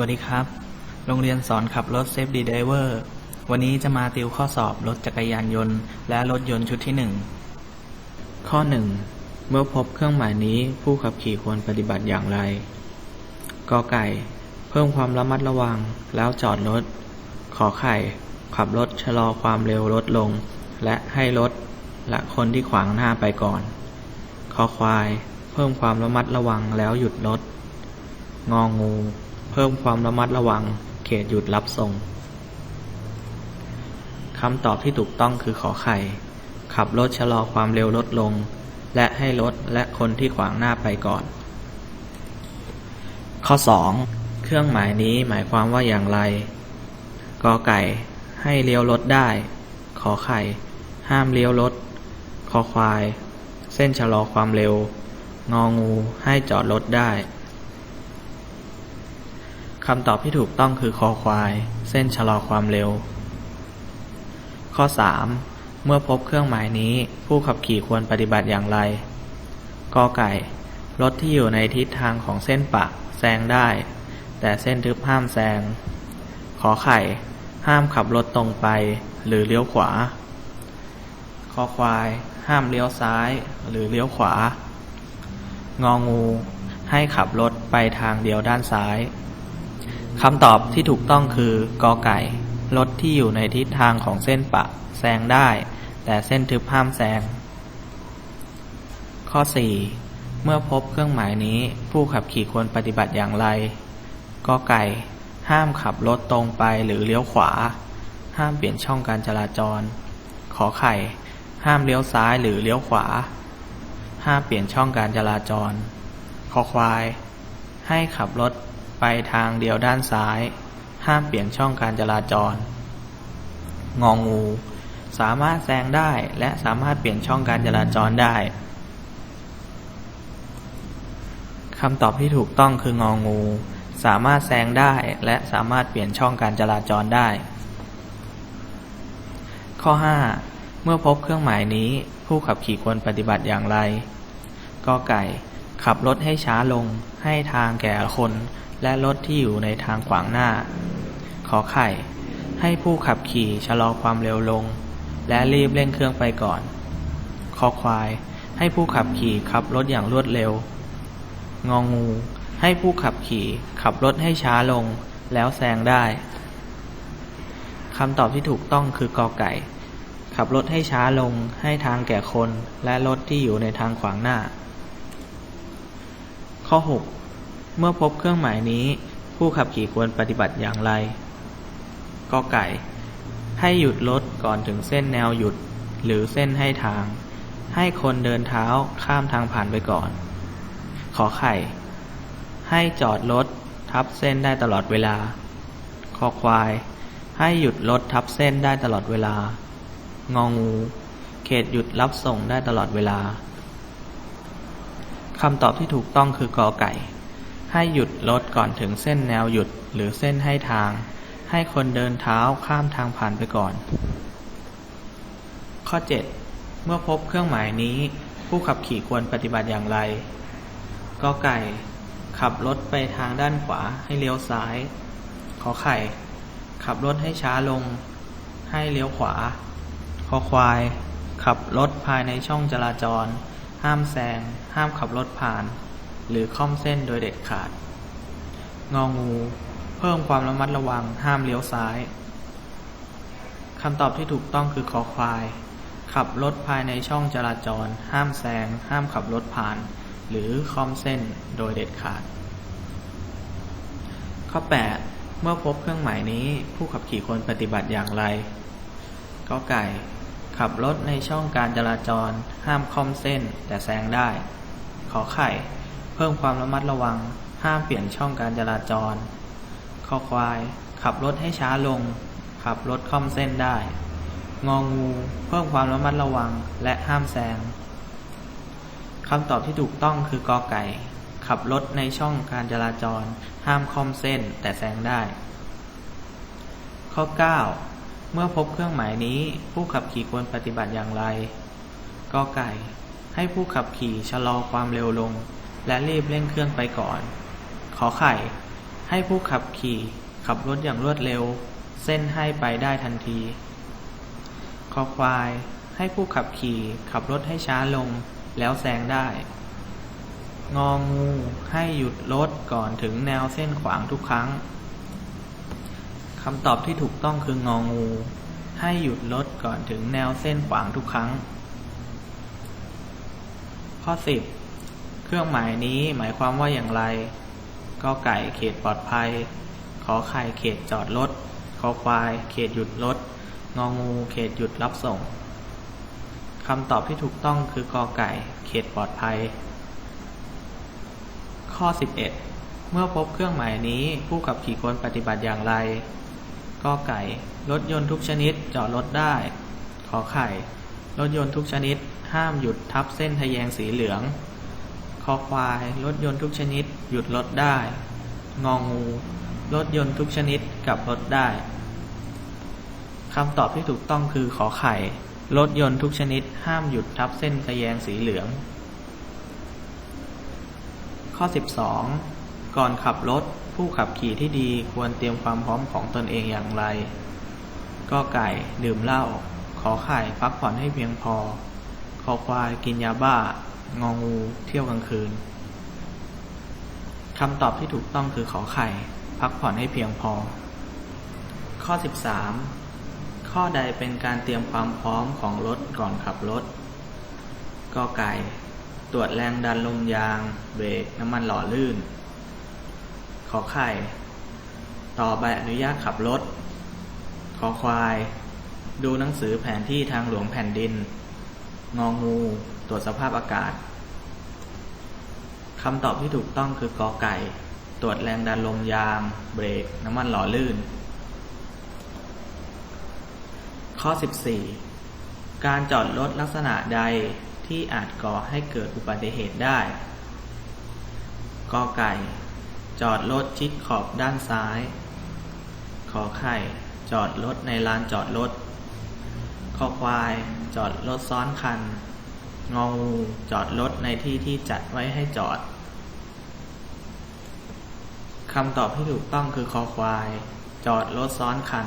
วัสดีครับ โรงเรียนสอนขับรถ Safety Driver วันนี้จะมาติวข้อสอบรถจักรยานยนต์ และรถยนต์ชุดที่ 1 ข้อ 1 เมื่อพบเครื่องหมายนี้ผู้ขับขี่ควรปฏิบัติอย่างไร กอไก่ เพิ่มความระมัดระวังแล้วจอดรถ ขอไข่ ขับรถชะลอความเร็วลดลง และให้รถและคนที่ขวางหน้าไปก่อนคอควาย เพิ่มความระมัดระวังแล้วหยุดรถ งองู พิ่มความระมัดระวัง เขตหยุดรับส่งคำตอบที่ถูกต้องคือขอไข่ ขับรถชะลอความเร็วลดลง และให้รถและคนที่ขวางหน้าไปก่อน ข้อ 2 เครื่องหมายนี้หมายความว่าอย่างไรกอไก่ ให้เลี้ยวรถได้ ขอไข่ ห้ามเลี้ยวรถคอควาย เส้นชะลอความเร็ว งองูให้จอดรถได้ คำตอบที่ถูกต้องคือคอควาย เส้นชะลอความเร็ว ข้อ 3 เมื่อพบเครื่องหมายนี้ ผู้ขับขี่ควรปฏิบัติอย่างไรกอไก่ รถที่อยู่ในทิศทางของเส้นปะแซงได้ แต่เส้นทึบห้ามแซง ขอไข่ ห้ามขับรถตรงไป หรือเลี้ยวขวา คอควาย ห้ามเลี้ยวซ้าย หรือเลี้ยวขวา งองู ให้ขับรถไปทางเดียวด้านซ้าย คำตอบที่ถูกต้องคือกอไก่ รถที่อยู่ในทิศทางของเส้นปะแซงได้ แต่เส้นทึบห้ามแซง ข้อ 4 เมื่อพบเครื่องหมายนี้ผู้ขับขี่ควรปฏิบัติอย่างไรกอไก่ ห้ามขับรถตรงไปหรือเลี้ยวขวา ห้ามเปลี่ยนช่องการจราจร ขอไข่ ห้ามเลี้ยวซ้ายหรือเลี้ยวขวา ห้ามเปลี่ยนช่องการจราจรคอควาย ให้ขับรถ ไปทางเดียวด้านซ้าย ห้ามเปลี่ยนช่องการจราจร งองู สามารถแซงได้และสามารถเปลี่ยนช่องการจราจรได้คำตอบที่ถูกต้องคืององู สามารถแซงได้และสามารถเปลี่ยนช่องการจราจรได้ ข้อ 5 เมื่อพบเครื่องหมายนี้ผู้ขับขี่ควรปฏิบัติอย่างไรกอไก่ขับรถให้ช้าลงให้ทางแก่คน และรถที่อยู่ในทางขวางหน้า ขอไข่ ให้ผู้ขับขี่ชะลอความเร็วลง และรีบเร่งเครื่องไปก่อน คอควาย ให้ผู้ขับขี่ขับรถอย่างรวดเร็ว งองู ให้ผู้ขับขี่ขับรถให้ช้าลง แล้วแซงได้คำตอบที่ถูกต้องคือกอไก่ ขับรถให้ช้าลง ให้ทางแก่คน และรถที่อยู่ในทางขวางหน้า ข้อ 6 เมื่อพบเครื่องหมายนี้ ผู้ขับขี่ควรปฏิบัติอย่างไรกอไก่ ให้หยุดรถก่อนถึงเส้นแนวหยุดหรือเส้นให้ทาง ให้คนเดินเท้าข้ามทางผ่านไปก่อน ขอไข่ ให้จอดรถทับเส้นได้ตลอดเวลา คอควาย ให้หยุดรถทับเส้นได้ตลอดเวลา งองู เขตหยุดรับส่งได้ตลอดเวลาคำตอบที่ถูกต้องคือกอไก่ ให้หยุดรถก่อนถึงเส้นแนวหยุดหรือเส้นให้ทาง ให้คนเดินเท้าข้ามทางผ่านไปก่อน ข้อ 7 เมื่อพบเครื่องหมายนี้ ผู้ขับขี่ควรปฏิบัติอย่างไรกอไก่ ขับรถไปทางด้านขวาให้เลี้ยวซ้าย ขอไข่ ขับรถให้ช้าลง ให้เลี้ยวขวาคอควาย ขับรถภายในช่องจราจร ห้ามแซง ห้ามขับรถผ่าน หรือค่อมเส้นโดยเด็ดขาด งองู เพิ่มความระมัดระวังห้ามเลี้ยวซ้ายคำตอบที่ถูกต้องคือคอควาย ขับรถภายในช่องจราจร ห้ามแซง ห้ามขับรถผ่าน หรือค่อมเส้นโดยเด็ดขาด ข้อ 8 เมื่อพบเครื่องหมายนี้ผู้ขับขี่ควรปฏิบัติอย่างไรก็ไก่ ขับรถในช่องการจราจร ห้ามค่อมเส้นแต่แซงได้ ขอไข่ เพิ่มความระมัดระวัง ห้ามเปลี่ยนช่องการจราจรคอควาย ขับรถให้ช้าลง ขับรถค่อมเส้นได้ งองู เพิ่มความระมัดระวังและห้ามแซงคำตอบที่ถูกต้องคือกอไก่ ขับรถในช่องการจราจร ห้ามค่อมเส้นแต่แซงได้ ข้อ 9 เมื่อพบเครื่องหมายนี้ผู้ขับขี่ควรปฏิบัติอย่างไรกอไก่ ให้ผู้ขับขี่ชะลอความเร็วลง และรีบเร่งเครื่องไปก่อน ขอไข่ ให้ผู้ขับขี่ขับรถอย่างรวดเร็ว เส้นให้ไปได้ทันทีคอควาย ให้ผู้ขับขี่ขับรถให้ช้าลงแล้วแซงได้ งองูให้หยุดรถก่อนถึงแนวเส้นขวางทุกครั้งคำตอบที่ถูกต้องคืององู ให้หยุดรถก่อนถึงแนวเส้นขวางทุกครั้ง ข้อ 10 เครื่องหมายนี้หมายความว่าอย่างไร ก็ไก่เขตปลอดภัย ขอไข่เขตจอดรถ ขอควายเขตหยุดรถ งองูเขตหยุดรับส่งคำตอบที่ถูกต้องคือกอไก่ เขตปลอดภัย ข้อ 11 เมื่อพบเครื่องหมายนี้ผู้ขับขี่ควรปฏิบัติอย่างไรก็ไก่ รถยนต์ทุกชนิดจอดรถได้ ขอไข่ รถยนต์ทุกชนิดห้ามหยุดทับเส้นทะแยงสีเหลือง คอควาย รถยนต์ทุกชนิด หยุดรถได้ งองู รถยนต์ทุกชนิดกลับรถได้คำตอบที่ถูกต้องคือขอไข่ รถยนต์ทุกชนิดห้ามหยุดทับเส้นทะแยงสีเหลือง ข้อ 12 ก่อนขับรถผู้ขับขี่ที่ดีควรเตรียมความพร้อมของตนเองอย่างไร ก็ไก่ดื่มเหล้า ขอไข่พักผ่อนให้เพียงพอ ขอควายกินยาบ้า งองูเที่ยวกลางคืนคำตอบที่ถูกต้องคือขอไข่ พักผ่อนให้เพียงพอ ข้อ 13 ข้อใดเป็นการเตรียมความพร้อมของรถก่อนขับรถก็ไก่ ตรวจแรงดันลมยาง เบรกน้ำมันหล่อลื่น ขอไข่ ต่อใบอนุญาตขับรถ ขอควาย ดูหนังสือแผนที่ทางหลวงแผ่นดิน งองู ตรวจสภาพอากาศคำตอบที่ถูกต้องคือกอไก่ ตรวจแรงดันลมยาง เบรก น้ำมันหล่อลื่น ข้อ 14 การจอดรถลักษณะใดที่อาจก่อให้เกิดอุบัติเหตุได้ กอไก่ จอดรถชิดขอบด้านซ้าย ขอไข่ จอดรถในลานจอดรถขอควาย จอดรถซ้อนคัน งองูจอดรถในที่ที่จัดไว้ให้จอดคำตอบที่ถูกต้องคือคอควาย จอดรถซ้อนคัน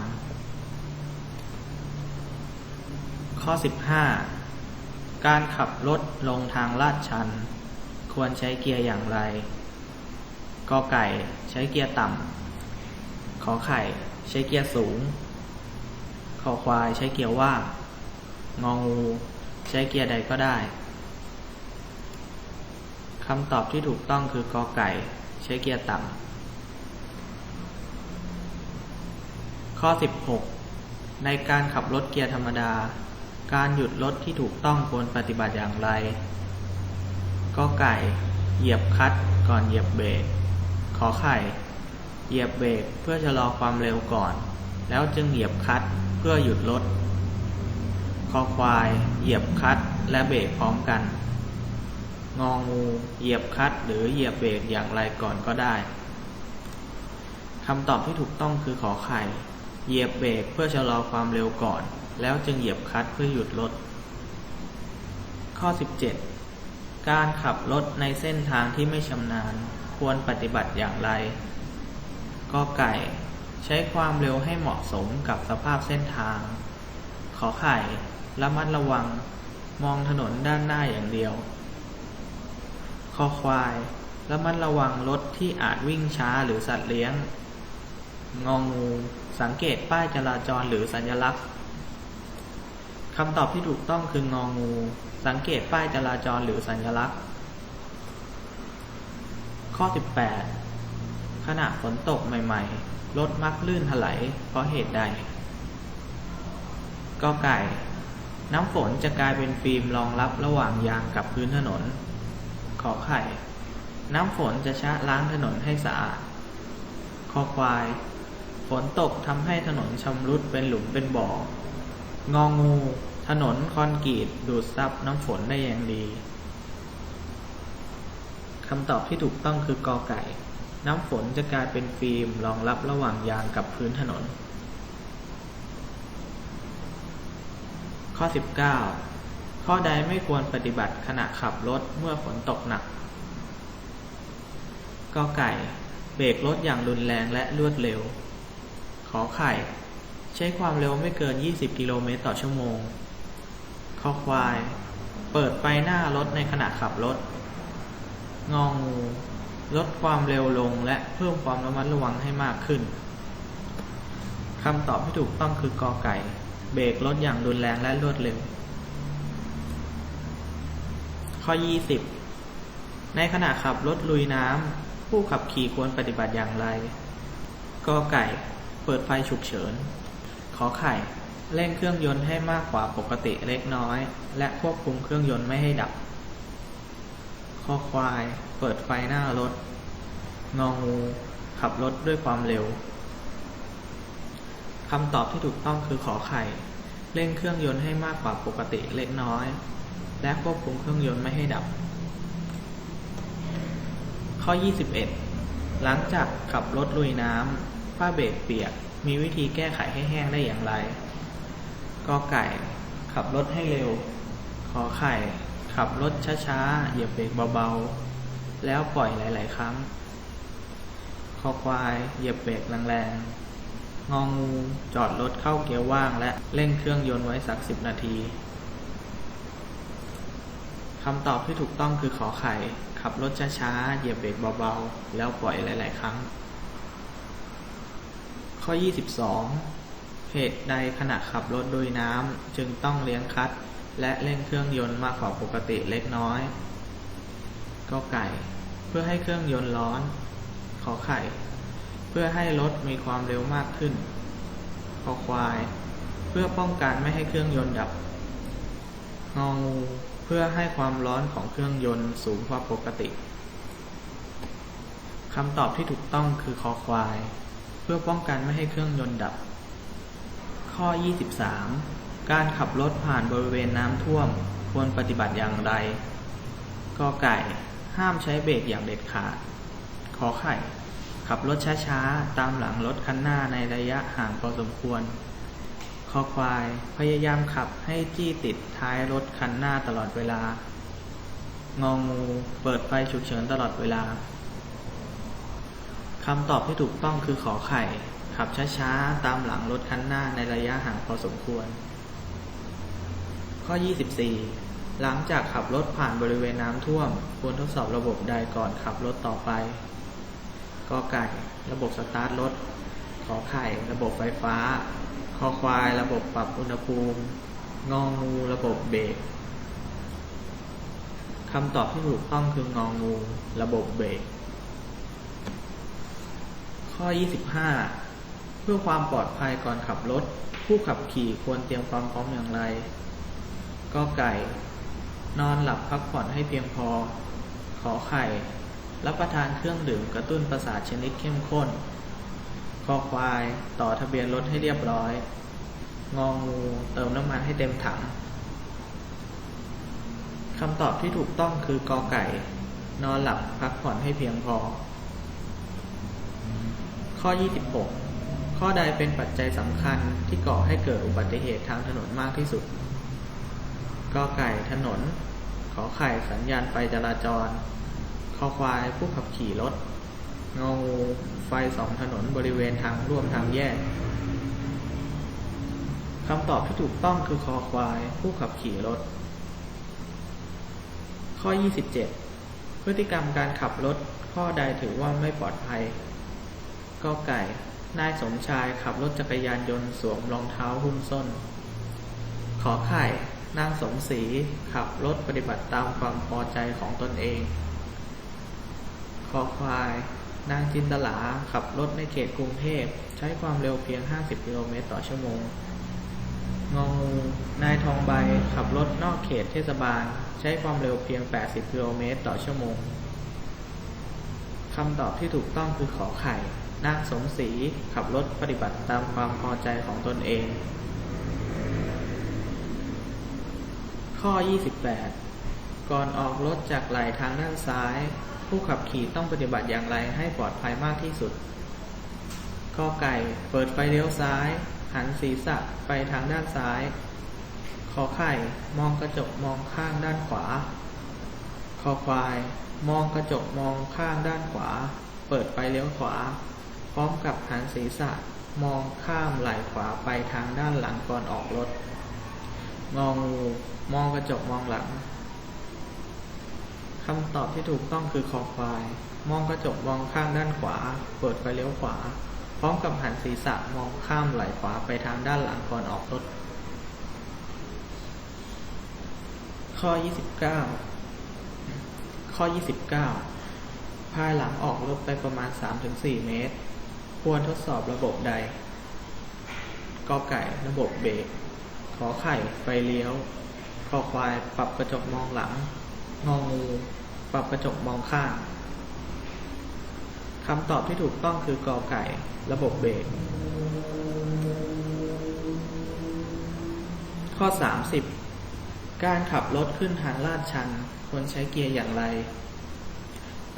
ข้อ 15 การขับรถลงทางลาดชัน ควรใช้เกียร์อย่างไรกอไก่ใช้เกียร์ต่ำขอไข่ใช้เกียร์สูง ขอควายใช้เกียร์ว่าง งองู ใช้เกียร์ใดก็ได้คำตอบที่ถูกต้องคือกอไก่ ใช้เกียร์ต่ำข้อ 16 ในการขับรถเกียร์ธรรมดา การหยุดรถที่ถูกต้องควรปฏิบัติอย่างไรก็ไก่ เหยียบคัตก่อนเหยียบเบรกขอไข่เหยียบเบรกเพื่อชะลอความเร็วก่อน แล้วจึงเหยียบคัตเพื่อหยุดรถ คอควาย เหยียบคลัตช์และเบรกพร้อมกัน งองู เหยียบคลัตช์หรือเหยียบเบรกอย่างไรก่อนก็ได้คำตอบที่ถูกต้องคือขอไข่ เหยียบเบรกเพื่อชะลอความเร็วก่อน แล้วจึงเหยียบคลัตช์เพื่อหยุดรถ ข้อ 17 การขับรถในเส้นทางที่ไม่ชำนาญควรปฏิบัติอย่างไร ก็ไก่ ใช้ความเร็วให้เหมาะสมกับสภาพเส้นทาง ขอไข่ ระมัดระวัง มองถนนด้านหน้าอย่างเดียว คอควาย ระมัดระวังรถที่อาจวิ่งช้าหรือสัตว์เลี้ยง งองู สังเกตป้ายจราจรหรือสัญลักษณ์คำตอบที่ถูกต้องคืององู สังเกตป้ายจราจรหรือสัญลักษณ์ ข้อ 18 ขณะฝนตกใหม่ ๆ รถมักลื่นถลายเพราะเหตุใดก็ไก่ น้ำฝนจะกลายเป็นฟิล์มรองรับระหว่างยางกับพื้นถนน ขอไข่ น้ำฝนจะชะล้างถนนให้สะอาด คอควาย ฝนตกทำให้ถนนชำรุดเป็นหลุมเป็นบ่อ งองู ถนนคอนกรีตดูดซับน้ำฝนได้อย่างดี คำตอบที่ถูกต้องคือกอไก่ น้ำฝนจะกลายเป็นฟิล์มรองรับระหว่างยางกับพื้นถนน ข้อ 19 ข้อใดไม่ควรปฏิบัติขณะขับรถเมื่อฝนตกหนักกอไก่ เบรกรถอย่างรุนแรงและรวดเร็ว ขอไข่ ใช้ความเร็วไม่เกิน 20 กิโลเมตรต่อชั่วโมงคอควาย เปิดไฟหน้ารถในขณะขับรถ งองู ลดความเร็วลงและเพิ่มความระมัดระวังให้มากขึ้นคำตอบที่ถูกต้องคือกอไก่ เบรกรถอย่างรุนแรงและรวดเร็ว ข้อ 20 ในขณะขับรถลุยน้ำผู้ขับขี่ควรปฏิบัติอย่างไรกอไก่ เปิดไฟฉุกเฉิน ขอไข่ เร่งเครื่องยนต์ให้มากกว่าปกติเล็กน้อย และควบคุมเครื่องยนต์ไม่ให้ดับคอควาย เปิดไฟหน้ารถ งองู ขับรถด้วยความเร็ว คำตอบที่ถูกต้องคือขอไข่ เร่งเครื่องยนต์ให้มากกว่าปกติเล็กน้อย และควบคุมเครื่องยนต์ไม่ให้ดับ ข้อ 21 หลังจากขับรถลุยน้ำผ้าเบรกเปียก มีวิธีแก้ไขให้แห้งได้อย่างไรกอไก่ ขับรถให้เร็ว ขอไข่ ขับรถช้าๆ เหยียบเบรกเบาๆ แล้วปล่อยหลาย ๆ ครั้ง คอควาย เหยียบเบรกแรงๆ งองูจอดรถเข้าเกียร์ว่างและเร่งเครื่องยนต์ไว้สักสิบนาทีคำตอบที่ถูกต้องคือขอไข่ ขับรถช้าๆ เหยียบเบรกเบาๆ แล้วปล่อยหลาย ๆ ครั้ง ข้อ 22 เหตุใดขณะขับรถโดยน้ำจึงต้องเลี้ยงคลัตช์และเร่งเครื่องยนต์มากกว่าปกติเล็กน้อย ก็ไก่ เพื่อให้เครื่องยนต์ร้อน ขอไข่ เพื่อให้รถมีความเร็วมากขึ้นคอควาย เพื่อป้องกันไม่ให้เครื่องยนต์ดับงองูเพื่อให้ความร้อนของเครื่องยนต์สูงกว่าปกติคำตอบที่ถูกต้องคือคอควาย เพื่อป้องกันไม่ให้เครื่องยนต์ดับ ข้อ 23 การขับรถผ่านบริเวณน้ำท่วมควรปฏิบัติอย่างไรกอไก่ ห้ามใช้เบรกอย่างเด็ดขาด ขอไข่ ขับรถช้าๆ ตามหลังรถคันหน้าในระยะห่างพอสมควร คอควาย พยายามขับให้จี้ติดท้ายรถคันหน้าตลอดเวลา งองู เปิดไฟฉุกเฉินตลอดเวลา คำตอบที่ถูกต้องคือขอไข่ ขับช้าๆ ตามหลังรถคันหน้าในระยะห่างพอสมควร ข้อ 24 หลังจากขับรถผ่านบริเวณน้ำท่วม ควรทดสอบระบบใดก่อนขับรถต่อไป กอไก่ ระบบสตาร์ทรถ ขอไข่ ระบบไฟฟ้า คอควาย ระบบปรับอุณหภูมิ งองู ระบบเบรกคำตอบที่ถูกต้องคืององู ระบบเบรก ข้อ 25 เพื่อความปลอดภัยก่อนขับรถ ผู้ขับขี่ควรเตรียมความพร้อมอย่างไรก็ไก่ นอนหลับพักผ่อนให้เพียงพอ ขอไข่ รับประทานเครื่องดื่มกระตุ้นประสาทชนิดเข้มข้นคอควาย ต่อทะเบียนรถให้เรียบร้อย งองูเติมน้ำมันให้เต็มถังคำตอบที่ถูกต้องคือกอไก่ นอนหลับพักผ่อนให้เพียงพอ ข้อ 26 ข้อใดเป็นปัจจัยสำคัญที่ก่อให้เกิดอุบัติเหตุทางถนนมากที่สุดกอไก่ถนน ขอไข่สัญญาณไฟจราจร คอควายผู้ขับขี่รถงองูไฟสองถนนบริเวณทางร่วมทางแยกคำตอบที่ถูกต้องคือคอควาย ผู้ขับขี่รถ ข้อ 27 พฤติกรรมการขับรถ ข้อใดถือว่าไม่ปลอดภัยกอไก่ นายสมชายขับรถจักรยานยนต์สวมรองเท้าหุ้มส้น ขอไข่ นางสมศรีขับรถปฏิบัติตามความพอใจของตนเอง คอควาย นางจินตลา ขับรถในเขตกรุงเทพ ใช้ความเร็วเพียง 50 กิโลเมตรต่อชั่วโมง งองูนายทองใบ ขับรถนอกเขตเทศบาล ใช้ความเร็วเพียง 80 กิโลเมตรต่อชั่วโมงคำตอบที่ถูกต้องคือขอไข่ นางสมศรีขับรถปฏิบัติตามความพอใจของตนเอง ข้อ 28 ก่อนออกรถจากไหลทางด้านซ้าย ผู้ขับขี่ต้องปฏิบัติอย่างไรให้ปลอดภัยมากที่สุดกอไก่ เปิดไฟเลี้ยวซ้าย หันศีรษะไปทางด้านซ้ายขอไข่ มองกระจกมองข้างด้านขวาคอควาย มองกระจกมองข้างด้านขวา เปิดไฟเลี้ยวขวา พร้อมกับหันศีรษะ มองข้ามไหล่ขวาไปทางด้านหลังก่อนออกรถงองู มองกระจกมองหลัง คำตอบที่ถูกต้องคือคอควาย มองกระจกมองข้างด้านขวา เปิดไฟเลี้ยวขวา พร้อมกับหันศีรษะมองข้ามไหล่ขวาไปทางด้านหลังก่อนออกรถ ข้อ 29 ข้อ 29 ภายหลังออกรถไปประมาณ 3-4 เมตร ควรทดสอบระบบใดกอไก่ระบบเบรกขอไข่ไฟเลี้ยว คอควายปรับกระจกมองหลัง งองูปรับกระจกมองข้างคำตอบที่ถูกต้องคือกอไก่ ระบบเบรกข้อ 30 การขับรถขึ้นทางลาดชัน ควรใช้เกียร์อย่างไร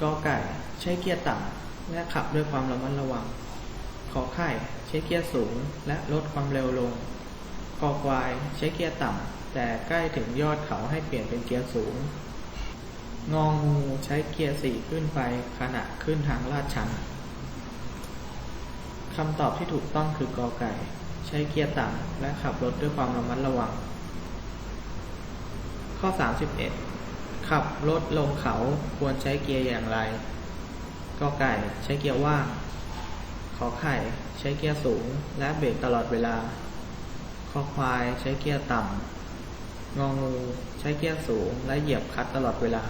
กอไก่ใช้เกียร์ต่ำและขับด้วยความระมัดระวัง ขอไข่ใช้เกียร์สูงและลดความเร็วลงคอควายใช้เกียร์ต่ำแต่ใกล้ถึงยอดเขาให้เปลี่ยนเป็นเกียร์สูง งองูใช้เกียร์สี่ขึ้นไปขณะขึ้นทางลาดชันคำตอบที่ถูกต้องคือกอไก่ ใช้เกียร์ต่ำและขับรถด้วยความระมัดระวัง ข้อ 31 ขับรถลงเขาควรใช้เกียร์อย่างไรกอไก่ใช้เกียร์ว่าง ขอไข่ใช้เกียร์สูงและเบรกตลอดเวลา คอควายใช้เกียร์ต่ำงองูใช้เกียร์สูงและเหยียบคลัตช์ตลอดเวลา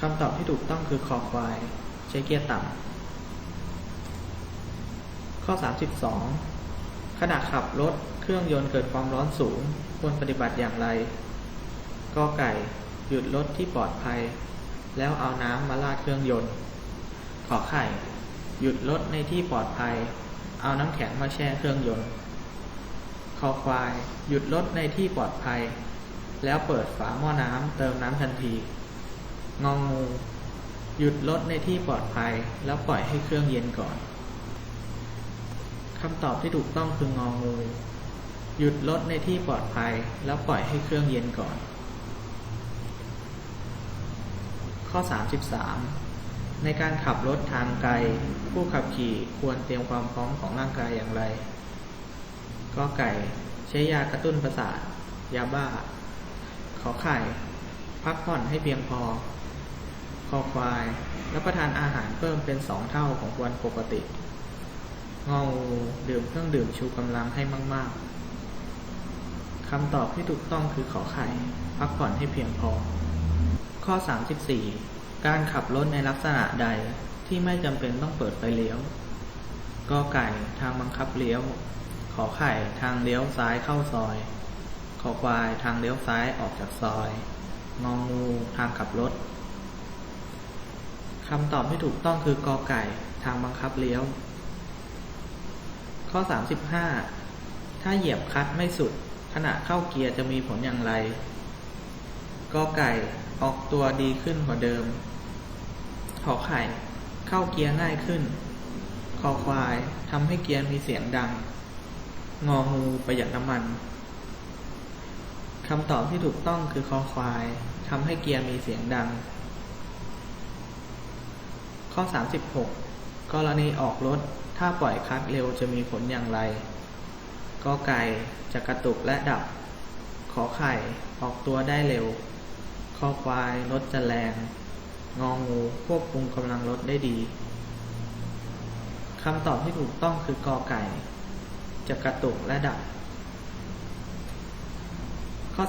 คำตอบที่ถูกต้องคือคอควาย ใช้เกียร์ต่ำข้อ 32 ขณะขับรถเครื่องยนต์เกิดความร้อนสูง ควรปฏิบัติอย่างไรกอไก่ หยุดรถที่ปลอดภัย แล้วเอาน้ำมาราดเครื่องยนต์ ขอไข่ หยุดรถในที่ปลอดภัย เอาน้ำแข็งมาแช่เครื่องยนต์คอควาย หยุดรถในที่ปลอดภัย แล้วเปิดฝาหม้อน้ำเติมน้ำทันที งองูหยุดรถในที่ปลอดภัย แล้วปล่อยให้เครื่องเย็นก่อนคำตอบที่ถูกต้องคืององู หยุดรถในที่ปลอดภัย แล้วปล่อยให้เครื่องเย็นก่อน ข้อ 33 ในการขับรถทางไกล ผู้ขับขี่ควรเตรียมความพร้อมของร่างกายอย่างไร ก็ไก่ใช้ยากระตุ้นประสาท ยาบ้า ขอไข่ พักผ่อนให้เพียงพอ อควาย รับประทานอาหารเพิ่มเป็นสองเท่าของวันปกติงองูดื่มเครื่องดื่มชูกำลังให้มาก ๆคำตอบที่ถูกต้องคือขอไข่ พักผ่อนให้เพียงพอ ข้อ 34 การขับรถในลักษณะใดที่ไม่จำเป็นต้องเปิดไฟเลี้ยวกอไก่ทางบังคับเลี้ยว ขอไข่ทางเลี้ยวซ้ายเข้าซอย ขอควายทางเลี้ยวซ้ายออกจากซอย งองูทางขับรถ คำตอบที่ถูกต้องคือกอไก่ทางบังคับเลี้ยว ข้อ 35 ถ้าเหยียบคัตไม่สุด ขณะเข้าเกียร์จะมีผลอย่างไร กอไก่ออกตัวดีขึ้นกว่าเดิม ขอไข่ เข้าเกียร์ง่ายขึ้น คอควายทำให้เกียร์มีเสียงดัง งองูประหยัดน้ำมันคำตอบที่ถูกต้องคือคอควายทำให้เกียร์มีเสียงดัง ข้อ 36 กรณีออกรถ ถ้าปล่อยคลัตช์เร็วจะมีผลอย่างไรกอไก่จะกระตุกและดับ ขอไข่ออกตัวได้เร็วคอควายรถจะแรง งองูควบคุมกำลังรถได้ดีคำตอบที่ถูกต้องคือกอไก่ จะกระตุกและดับ ข้อ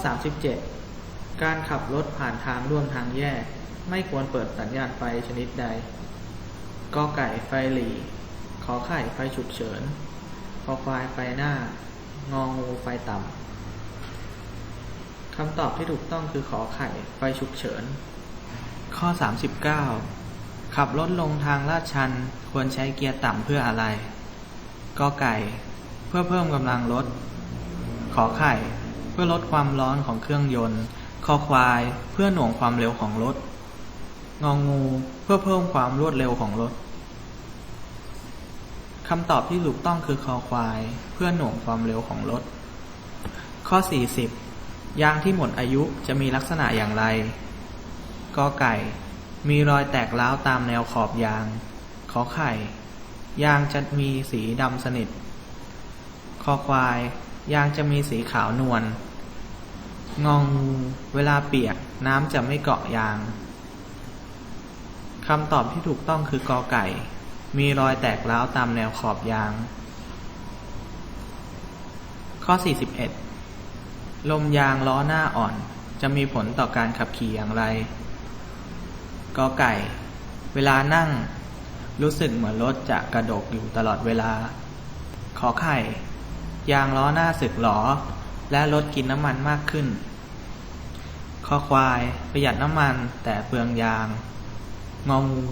37 การขับรถผ่านทางร่วมทางแยก ไม่ควรเปิดสัญญาณไฟชนิดใด กอไก่ไฟหลีขอไข่ไฟฉุกเฉินคอควายไฟหน้า งองูไฟต่ำคำตอบที่ถูกต้องคือขอไข่ไฟฉุกเฉิน ข้อ 39 ขับรถลงทางลาดชันควรใช้เกียร์ต่ำเพื่ออะไรกอไก่ เพื่อเพิ่มกำลังรถ ขอไข่ เพื่อลดความร้อนของเครื่องยนต์ คอควาย เพื่อหน่วงความเร็วของรถ งองูเพื่อเพิ่มความรวดเร็วของรถคำตอบที่ถูกต้องคือคอควาย เพื่อหน่วงความเร็วของรถ ข้อ 40 ยางที่หมดอายุจะมีลักษณะอย่างไรกอไก่ มีรอยแตกร้าวตามแนวขอบยาง ขอไข่ ยางจะมีสีดำสนิท คอควาย ยางจะมีสีขาวนวลงองูเวลาเปียกน้ำจะไม่เกาะยาง คำตอบที่ถูกต้องคือกอไก่ มีรอยแตกร้าวตามแนวขอบยาง ข้อ 41 ลมยางล้อหน้าอ่อน จะมีผลต่อการขับขี่อย่างไร กอไก่ เวลานั่ง รู้สึกเหมือนรถจะกระดกอยู่ตลอดเวลา ขอไข่ ยางล้อหน้าสึกหรอและรถกินน้ำมันมากขึ้นคอควาย ประหยัดน้ำมันแต่เปลืองยาง งองู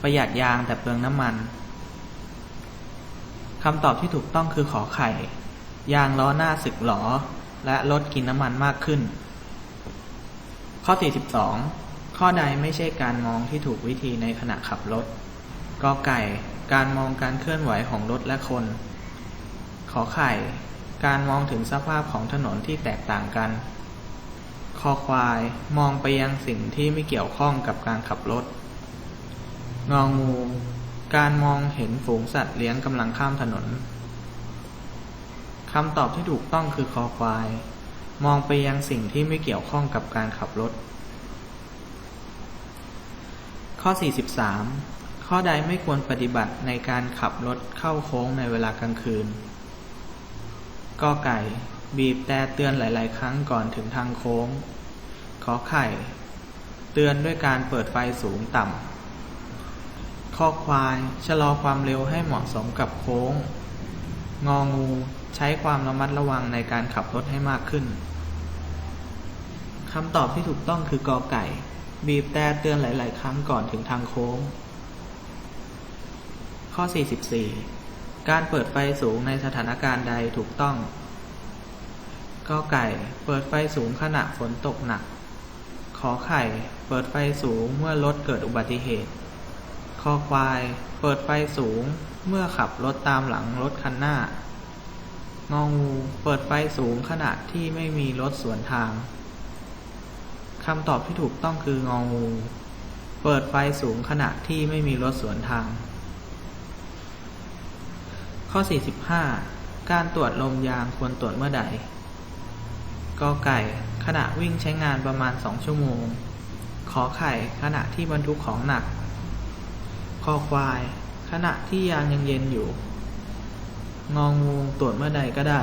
ประหยัดยางแต่เปลืองน้ำมันคำตอบที่ถูกต้องคือขอไข่ ยางล้อหน้าสึกหรอและรถกินน้ำมันมากขึ้น ข้อ 42 ข้อใดไม่ใช่การมองที่ถูกวิธีในขณะขับรถกอไก่ การมองการเคลื่อนไหวของรถและคน ขอไข่ การมองถึงสภาพของถนนที่แตกต่างกันคอควาย มองไปยังสิ่งที่ไม่เกี่ยวข้องกับการขับรถ งองู การมองเห็นฝูงสัตว์เลี้ยงกำลังข้ามถนนคำตอบที่ถูกต้องคือคอควาย มองไปยังสิ่งที่ไม่เกี่ยวข้องกับการขับรถ ข้อ 43 ข้อใดไม่ควรปฏิบัติในการขับรถเข้าโค้งในเวลากลางคืนกอไก่ บีบแต่เตือนหลาย ๆ ครั้งก่อนถึงทางโค้ง ขอไข่ เตือนด้วยการเปิดไฟสูงต่ำ ข้อควาย ชะลอความเร็วให้เหมาะสมกับโค้ง งองูใช้ความระมัดระวังในการขับรถให้มากขึ้นคำตอบที่ถูกต้องคือกอไก่ บีบแต่เตือนหลาย ๆ ครั้งก่อนถึงทางโค้ง ข้อ 44 การเปิดไฟสูงในสถานการณ์ใดถูกต้องกอไก่ เปิดไฟสูงขณะฝนตกหนัก ขอไข่ เปิดไฟสูงเมื่อรถเกิดอุบัติเหตุ คอควาย เปิดไฟสูง เมื่อขับรถตามหลังรถคันหน้า งองู เปิดไฟสูงขณะที่ไม่มีรถสวนทาง คำตอบที่ถูกต้องคืององู เปิดไฟสูงขณะที่ไม่มีรถสวนทาง ข้อ 45 การตรวจลมยางควรตรวจเมื่อใดกอไก่ ขณะวิ่งใช้งานประมาณ 2 ชั่วโมง ขอไข่ขณะที่บรรทุกของหนัก คอควาย ขณะที่ยางยังเย็นอยู่ งองงูตรวจเมื่อใดก็ได้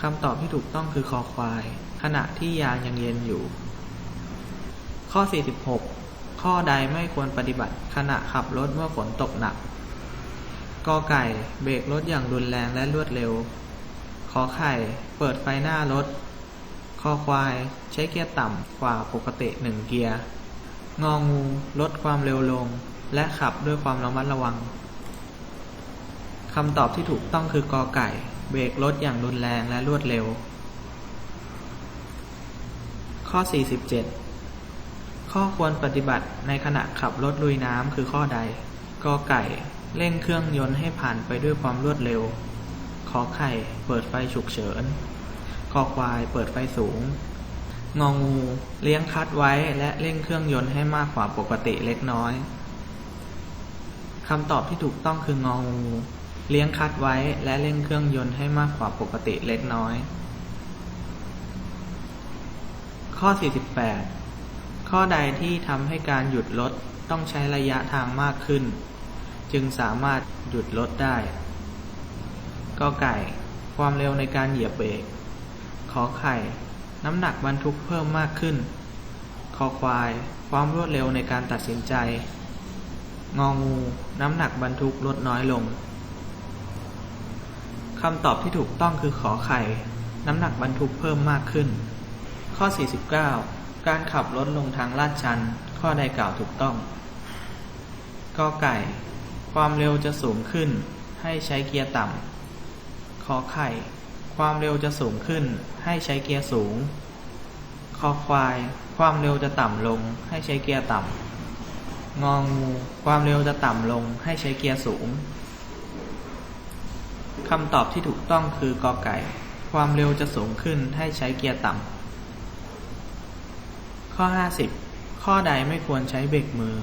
คำตอบที่ถูกต้องคือคอควาย ขณะที่ยางยังเย็นอยู่ ข้อ 46 ข้อใดไม่ควรปฏิบัติ ขณะขับรถเมื่อฝนตกหนักกอไก่เบรกรถอย่างรุนแรงและรวดเร็ว ขอไข่ เปิดไฟหน้ารถ คอควาย ใช้เกียร์ต่ำกว่าปกติหนึ่งเกียร์ งองู ลดความเร็วลง และขับด้วยความระมัดระวังคำตอบที่ถูกต้องคือกอไก่ เบรกรถอย่างรุนแรงและรวดเร็ว ข้อ 47 ข้อควรปฏิบัติในขณะขับรถลุยน้ำคือข้อใดกอไก่ เร่งเครื่องยนต์ให้ผ่านไปด้วยความรวดเร็วขอไข่ เปิดไฟฉุกเฉินคอควาย เปิดไฟสูง งองู เลี้ยงคัดไว้และเร่งเครื่องยนต์ให้มากกว่าปกติเล็กน้อยคำตอบที่ถูกต้องคืององู เลี้ยงคัดไว้และเร่งเครื่องยนต์ให้มากกว่าปกติเล็กน้อย ข้อ 48 ข้อใดที่ทำให้การหยุดรถต้องใช้ระยะทางมากขึ้น จึงสามารถหยุดรถได้กอไก่ ความเร็วในการเหยียบเบรกขอไข่ น้ำหนักบรรทุกเพิ่มมากขึ้น คอควาย ความรวดเร็วในการตัดสินใจ งองู น้ำหนักบรรทุกลดน้อยลงคำตอบที่ถูกต้องคือขอไข่ น้ำหนักบรรทุกเพิ่มมากขึ้น ข้อ 49 การขับรถลงทางลาดชัน ข้อใดกล่าวถูกต้องกอไก่ ความเร็วจะสูงขึ้น ให้ใช้เกียร์ต่ำขอไข่ ความเร็วจะสูงขึ้น ให้ใช้เกียร์สูง คอควาย ความเร็วจะต่ำลง ให้ใช้เกียร์ต่ำ งองู ความเร็วจะต่ำลง ให้ใช้เกียร์สูงคำตอบที่ถูกต้องคือกอไก่ ความเร็วจะสูงขึ้น ให้ใช้เกียร์ต่ำ ข้อ 50 ข้อข้อใดไม่ควรใช้เบรกมือ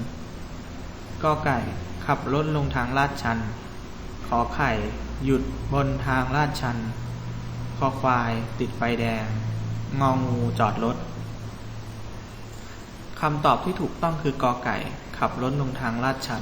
กอไก่ ขับรถลงทางลาดชัน ขอไข่ หยุดบนทางลาดชัน คอควาย ติดไฟแดง งองูจอดรถคำตอบที่ถูกต้องคือกอไก่ ขับรถลงทางลาดชัน